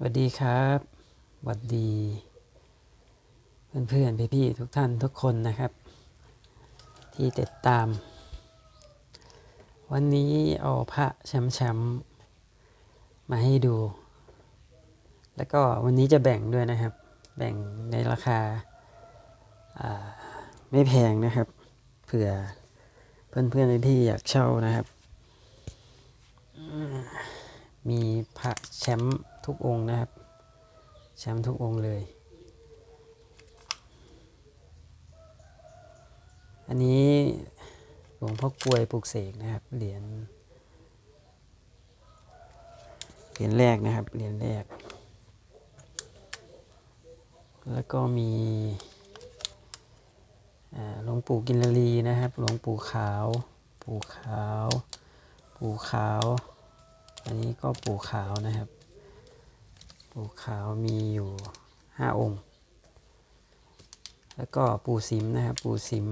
สวัสดีครับสวัสดี เพื่อนๆพี่ๆทุกท่านทุกคนนะครับ ที่ติดตาม วันนี้เอาพระแชมป์ๆมาให้ดู แล้วก็วันนี้จะแบ่งด้วยนะครับ แบ่งในราคาาไม่แพงนะครับ เผื่อเพื่อนๆพี่ๆอยากเช่านะครับ มีพระแชมป์ ทุกองค์นะครับ แชมป์ทุกองค์เลย อันนี้หลวงพ่อกลวยปลูกเสกนะครับ เหรียญ เหรียญแรกนะครับ เหรียญแรก แล้วก็มีหลวงปู่กินลลีนะครับ หลวงปู่ขาว ปู่ขาว ปู่ขาว อันนี้ก็ปู่ขาวนะครับ ปู่ขาวมีอยู่ห้าองค์ แล้วก็ปู่สิมนะครับปู่สิม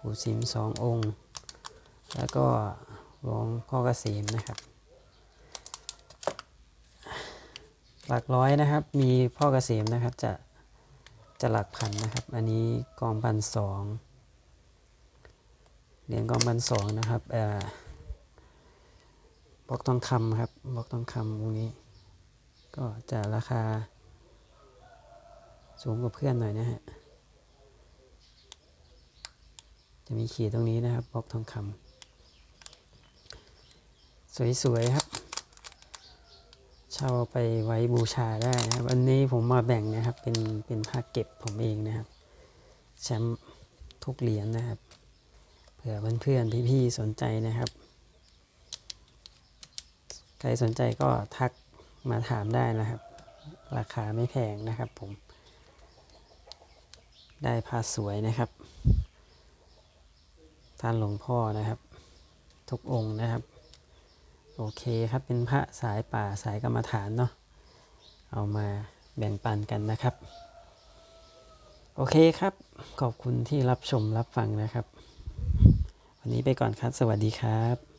ปู่สิมสององค์ แล้วก็หลวงพ่อเกษมนะครับ หลักร้อยนะครับมีพ่อเกษมนะครับจะจะหลักพันนะครับ อันนี้กองพันสองเหรียญกองพันสองนะครับเอ่อบล็อกทองคำครับบล็อกทองคำวงนี้ ก็จะราคา สูงกว่าเพื่อนหน่อยนะฮะ จะมีขีดตรงนี้นะครับบล็อกทองคำสวยๆครับ เช่าไปไว้บูชาได้นะครับ อันนี้ผมมาแบ่งนะครับ เป็นเป็นผ้าเก็บผมเองนะครับ แชมป์ทุกเหรียญนะครับ เผื่อเพื่อนๆพี่ๆสนใจนะครับ ใครสนใจก็ทัก มาถามได้นะครับ ราคาไม่แพงนะครับผม ได้ผ้าสวยนะครับ ท่านหลวงพ่อนะครับ ทุกองค์นะครับ โอเคครับเป็นพระสายป่าสายกรรมฐานเนาะเอามาแบ่งปันกันนะครับ โอเคครับ ขอบคุณที่รับชมรับฟังนะครับ วันนี้ไปก่อนครับ สวัสดีครับ